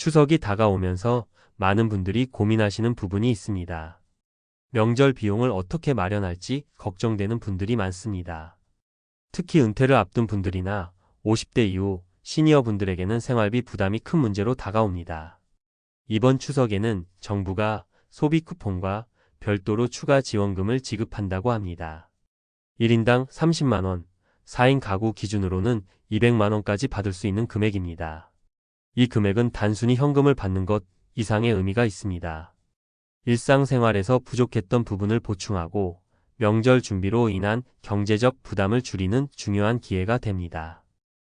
추석이 다가오면서 많은 분들이 고민하시는 부분이 있습니다. 명절 비용을 어떻게 마련할지 걱정되는 분들이 많습니다. 특히 은퇴를 앞둔 분들이나 50대 이후 시니어 분들에게는 생활비 부담이 큰 문제로 다가옵니다. 이번 추석에는 정부가 소비 쿠폰과 별도로 추가 지원금을 지급한다고 합니다. 1인당 30만원, 4인 가구 기준으로는 200만원까지 받을 수 있는 금액입니다. 이 금액은 단순히 현금을 받는 것 이상의 의미가 있습니다. 일상생활에서 부족했던 부분을 보충하고 명절 준비로 인한 경제적 부담을 줄이는 중요한 기회가 됩니다.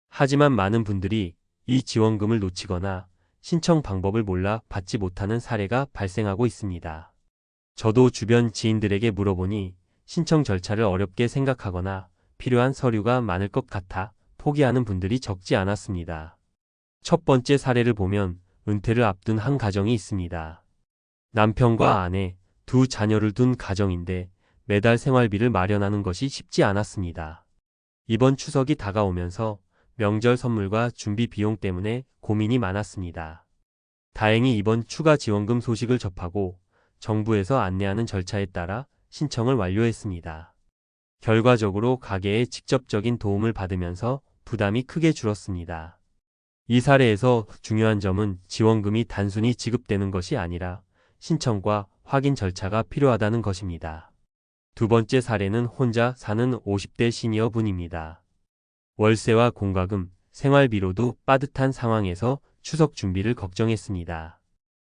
하지만 많은 분들이 이 지원금을 놓치거나 신청 방법을 몰라 받지 못하는 사례가 발생하고 있습니다. 저도 주변 지인들에게 물어보니 신청 절차를 어렵게 생각하거나 필요한 서류가 많을 것 같아 포기하는 분들이 적지 않았습니다. 첫 번째 사례를 보면 은퇴를 앞둔 한 가정이 있습니다. 남편과 아내, 두 자녀를 둔 가정인데 매달 생활비를 마련하는 것이 쉽지 않았습니다. 이번 추석이 다가오면서 명절 선물과 준비 비용 때문에 고민이 많았습니다. 다행히 이번 추가 지원금 소식을 접하고 정부에서 안내하는 절차에 따라 신청을 완료했습니다. 결과적으로 가게에 직접적인 도움을 받으면서 부담이 크게 줄었습니다. 이 사례에서 중요한 점은 지원금이 단순히 지급되는 것이 아니라 신청과 확인 절차가 필요하다는 것입니다. 두 번째 사례는 혼자 사는 50대 시니어 분입니다. 월세와 공과금, 생활비로도 빠듯한 상황에서 추석 준비를 걱정했습니다.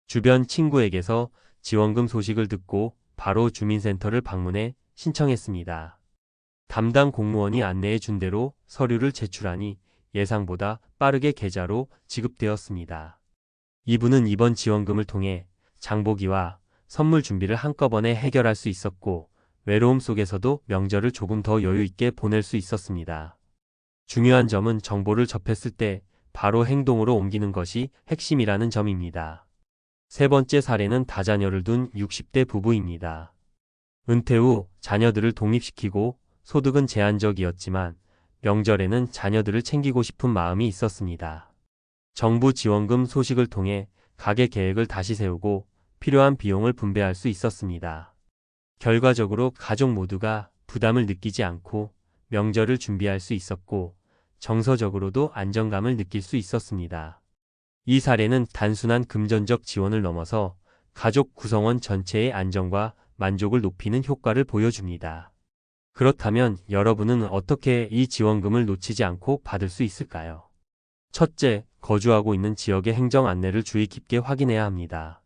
주변 친구에게서 지원금 소식을 듣고 바로 주민센터를 방문해 신청했습니다. 담당 공무원이 안내해 준 대로 서류를 제출하니 예상보다 빠르게 계좌로 지급되었습니다. 이분은 이번 지원금을 통해 장보기와 선물 준비를 한꺼번에 해결할 수 있었고 외로움 속에서도 명절을 조금 더 여유 있게 보낼 수 있었습니다. 중요한 점은 정보를 접했을 때 바로 행동으로 옮기는 것이 핵심이라는 점입니다. 세 번째 사례는 다자녀를 둔 60대 부부입니다. 은퇴 후 자녀들을 독립시키고 소득은 제한적이었지만 명절에는 자녀들을 챙기고 싶은 마음이 있었습니다. 정부 지원금 소식을 통해 가계 계획을 다시 세우고 필요한 비용을 분배할 수 있었습니다. 결과적으로 가족 모두가 부담을 느끼지 않고 명절을 준비할 수 있었고 정서적으로도 안정감을 느낄 수 있었습니다. 이 사례는 단순한 금전적 지원을 넘어서 가족 구성원 전체의 안정과 만족을 높이는 효과를 보여줍니다. 그렇다면 여러분은 어떻게 이 지원금을 놓치지 않고 받을 수 있을까요? 첫째, 거주하고 있는 지역의 행정 안내를 주의 깊게 확인해야 합니다.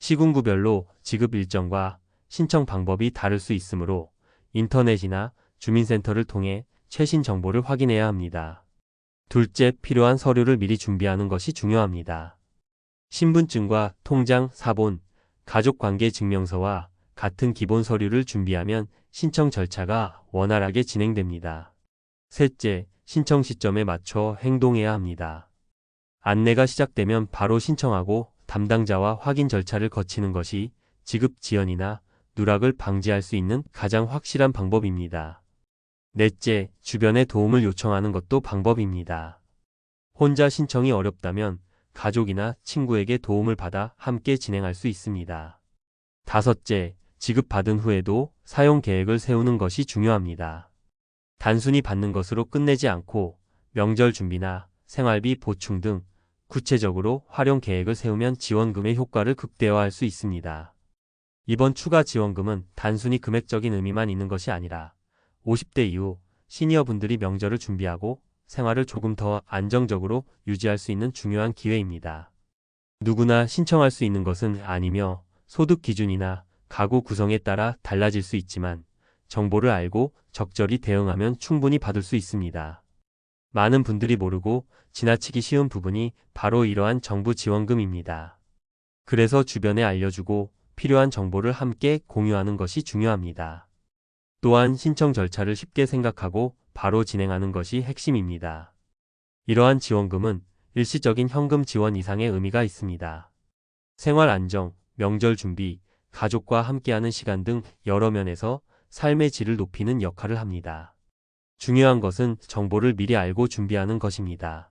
시군구별로 지급 일정과 신청 방법이 다를 수 있으므로 인터넷이나 주민센터를 통해 최신 정보를 확인해야 합니다. 둘째, 필요한 서류를 미리 준비하는 것이 중요합니다. 신분증과 통장, 사본, 가족관계 증명서와 같은 기본 서류를 준비하면 신청 절차가 원활하게 진행됩니다. 셋째, 신청 시점에 맞춰 행동해야 합니다. 안내가 시작되면 바로 신청하고 담당자와 확인 절차를 거치는 것이 지급 지연이나 누락을 방지할 수 있는 가장 확실한 방법입니다. 넷째, 주변에 도움을 요청하는 것도 방법입니다. 혼자 신청이 어렵다면 가족이나 친구에게 도움을 받아 함께 진행할 수 있습니다. 다섯째, 지급받은 후에도 사용 계획을 세우는 것이 중요합니다. 단순히 받는 것으로 끝내지 않고 명절 준비나 생활비 보충 등 구체적으로 활용 계획을 세우면 지원금의 효과를 극대화할 수 있습니다. 이번 추가 지원금은 단순히 금액적인 의미만 있는 것이 아니라 50대 이후 시니어분들이 명절을 준비하고 생활을 조금 더 안정적으로 유지할 수 있는 중요한 기회입니다. 누구나 신청할 수 있는 것은 아니며 소득 기준이나 가구 구성에 따라 달라질 수 있지만 정보를 알고 적절히 대응하면 충분히 받을 수 있습니다. 많은 분들이 모르고 지나치기 쉬운 부분이 바로 이러한 정부 지원금입니다. 그래서 주변에 알려주고 필요한 정보를 함께 공유하는 것이 중요합니다. 또한 신청 절차를 쉽게 생각하고 바로 진행하는 것이 핵심입니다. 이러한 지원금은 일시적인 현금 지원 이상의 의미가 있습니다. 생활 안정, 명절 준비, 가족과 함께하는 시간 등 여러 면에서 삶의 질을 높이는 역할을 합니다. 중요한 것은 정보를 미리 알고 준비하는 것입니다.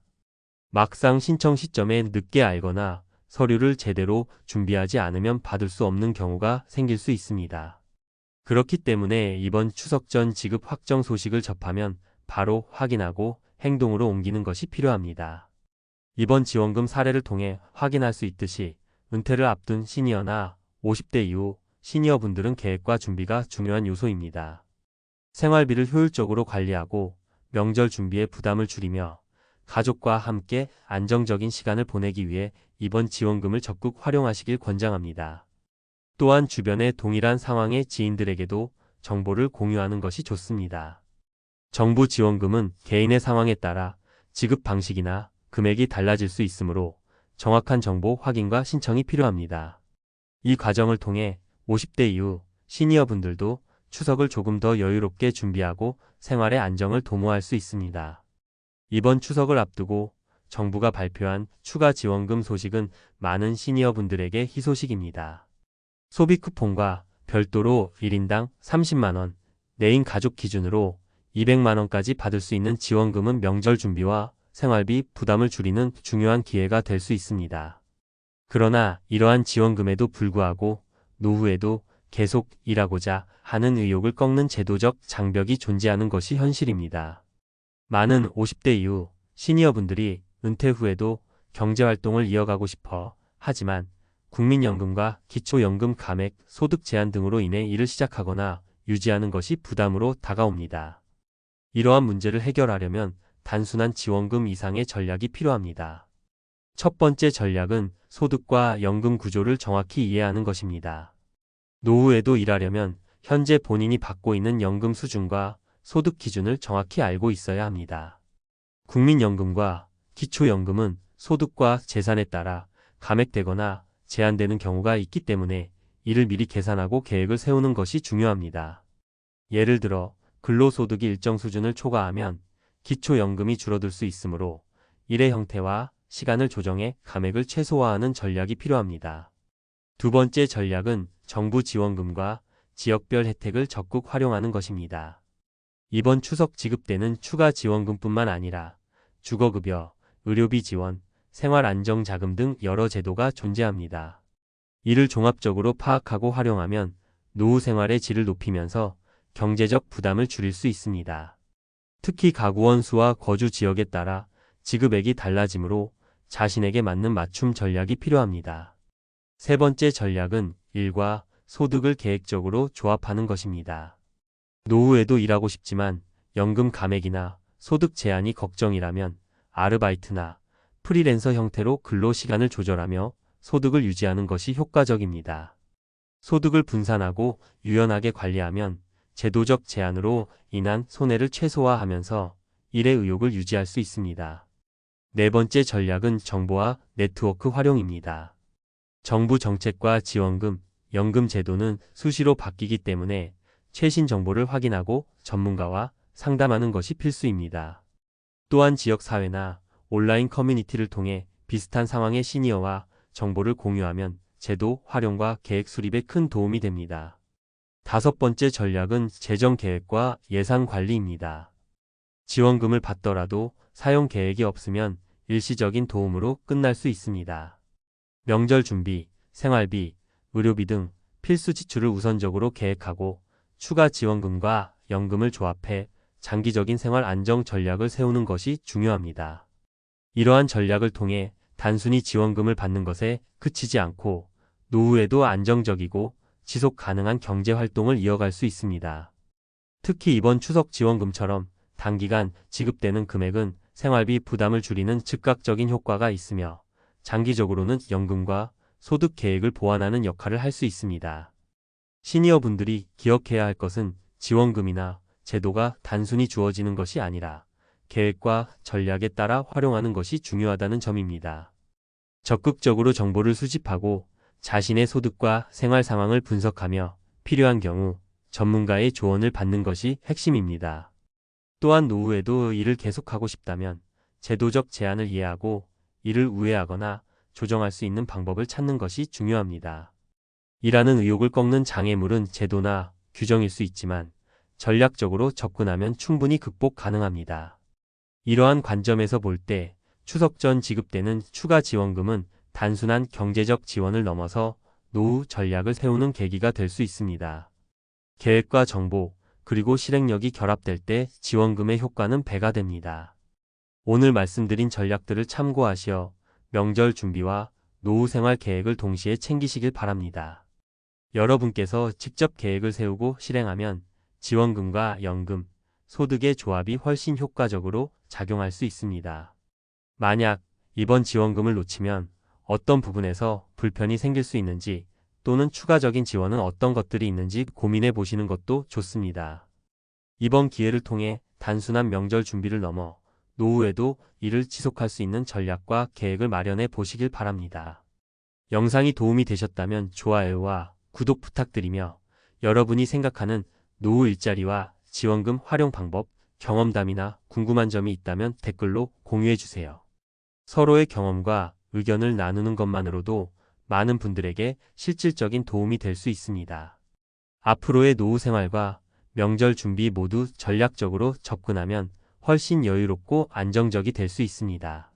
막상 신청 시점에 늦게 알거나 서류를 제대로 준비하지 않으면 받을 수 없는 경우가 생길 수 있습니다. 그렇기 때문에 이번 추석 전 지급 확정 소식을 접하면 바로 확인하고 행동으로 옮기는 것이 필요합니다. 이번 지원금 사례를 통해 확인할 수 있듯이 은퇴를 앞둔 시니어나 50대 이후 시니어분들은 계획과 준비가 중요한 요소입니다. 생활비를 효율적으로 관리하고 명절 준비에 부담을 줄이며 가족과 함께 안정적인 시간을 보내기 위해 이번 지원금을 적극 활용하시길 권장합니다. 또한 주변의 동일한 상황의 지인들에게도 정보를 공유하는 것이 좋습니다. 정부 지원금은 개인의 상황에 따라 지급 방식이나 금액이 달라질 수 있으므로 정확한 정보 확인과 신청이 필요합니다. 이 과정을 통해 50대 이후 시니어 분들도 추석을 조금 더 여유롭게 준비하고 생활의 안정을 도모할 수 있습니다. 이번 추석을 앞두고 정부가 발표한 추가 지원금 소식은 많은 시니어 분들에게 희소식입니다. 소비 쿠폰과 별도로 1인당 30만원, 내인 가족 기준으로 200만원까지 받을 수 있는 지원금은 명절 준비와 생활비 부담을 줄이는 중요한 기회가 될 수 있습니다. 그러나 이러한 지원금에도 불구하고 노후에도 계속 일하고자 하는 의욕을 꺾는 제도적 장벽이 존재하는 것이 현실입니다. 많은 50대 이후 시니어분들이 은퇴 후에도 경제활동을 이어가고 싶어 하지만 국민연금과 기초연금 감액, 소득 제한 등으로 인해 일을 시작하거나 유지하는 것이 부담으로 다가옵니다. 이러한 문제를 해결하려면 단순한 지원금 이상의 전략이 필요합니다. 첫 번째 전략은 소득과 연금 구조를 정확히 이해하는 것입니다. 노후에도 일하려면 현재 본인이 받고 있는 연금 수준과 소득 기준을 정확히 알고 있어야 합니다. 국민연금과 기초연금은 소득과 재산에 따라 감액되거나 제한되는 경우가 있기 때문에 이를 미리 계산하고 계획을 세우는 것이 중요합니다. 예를 들어 근로소득이 일정 수준을 초과하면 기초연금이 줄어들 수 있으므로 일의 형태와 시간을 조정해 감액을 최소화하는 전략이 필요합니다. 두 번째 전략은 정부 지원금과 지역별 혜택을 적극 활용하는 것입니다. 이번 추석 지급되는 추가 지원금뿐만 아니라 주거급여, 의료비 지원, 생활안정자금 등 여러 제도가 존재합니다. 이를 종합적으로 파악하고 활용하면 노후 생활의 질을 높이면서 경제적 부담을 줄일 수 있습니다. 특히 가구원 수와 거주 지역에 따라 지급액이 달라지므로 자신에게 맞는 맞춤 전략이 필요합니다. 세 번째 전략은 일과 소득을 계획적으로 조합하는 것입니다. 노후에도 일하고 싶지만 연금 감액이나 소득 제한이 걱정이라면 아르바이트나 프리랜서 형태로 근로 시간을 조절하며 소득을 유지하는 것이 효과적입니다. 소득을 분산하고 유연하게 관리하면 제도적 제한으로 인한 손해를 최소화하면서 일의 의욕을 유지할 수 있습니다. 네 번째 전략은 정보와 네트워크 활용입니다. 정부 정책과 지원금, 연금 제도는 수시로 바뀌기 때문에 최신 정보를 확인하고 전문가와 상담하는 것이 필수입니다. 또한 지역사회나 온라인 커뮤니티를 통해 비슷한 상황의 시니어와 정보를 공유하면 제도 활용과 계획 수립에 큰 도움이 됩니다. 다섯 번째 전략은 재정 계획과 예산 관리입니다. 지원금을 받더라도 사용 계획이 없으면 일시적인 도움으로 끝날 수 있습니다. 명절 준비, 생활비, 의료비 등 필수 지출을 우선적으로 계획하고 추가 지원금과 연금을 조합해 장기적인 생활 안정 전략을 세우는 것이 중요합니다. 이러한 전략을 통해 단순히 지원금을 받는 것에 그치지 않고 노후에도 안정적이고 지속 가능한 경제 활동을 이어갈 수 있습니다. 특히 이번 추석 지원금처럼 단기간 지급되는 금액은 생활비 부담을 줄이는 즉각적인 효과가 있으며 장기적으로는 연금과 소득 계획을 보완하는 역할을 할 수 있습니다. 시니어 분들이 기억해야 할 것은 지원금이나 제도가 단순히 주어지는 것이 아니라 계획과 전략에 따라 활용하는 것이 중요하다는 점입니다. 적극적으로 정보를 수집하고 자신의 소득과 생활 상황을 분석하며 필요한 경우 전문가의 조언을 받는 것이 핵심입니다. 또한 노후에도 일을 계속하고 싶다면 제도적 제한을 이해하고 이를 우회하거나 조정할 수 있는 방법을 찾는 것이 중요합니다. 일하는 의욕을 꺾는 장애물은 제도나 규정일 수 있지만 전략적으로 접근하면 충분히 극복 가능합니다. 이러한 관점에서 볼 때 추석 전 지급되는 추가 지원금은 단순한 경제적 지원을 넘어서 노후 전략을 세우는 계기가 될 수 있습니다. 계획과 정보, 그리고 실행력이 결합될 때 지원금의 효과는 배가 됩니다. 오늘 말씀드린 전략들을 참고하시어 명절 준비와 노후 생활 계획을 동시에 챙기시길 바랍니다. 여러분께서 직접 계획을 세우고 실행하면 지원금과 연금, 소득의 조합이 훨씬 효과적으로 작용할 수 있습니다. 만약 이번 지원금을 놓치면 어떤 부분에서 불편이 생길 수 있는지 또는 추가적인 지원은 어떤 것들이 있는지 고민해 보시는 것도 좋습니다. 이번 기회를 통해 단순한 명절 준비를 넘어 노후에도 이를 지속할 수 있는 전략과 계획을 마련해 보시길 바랍니다. 영상이 도움이 되셨다면 좋아요와 구독 부탁드리며 여러분이 생각하는 노후 일자리와 지원금 활용 방법, 경험담이나 궁금한 점이 있다면 댓글로 공유해 주세요. 서로의 경험과 의견을 나누는 것만으로도 많은 분들에게 실질적인 도움이 될 수 있습니다. 앞으로의 노후 생활과 명절 준비 모두 전략적으로 접근하면 훨씬 여유롭고 안정적이 될 수 있습니다.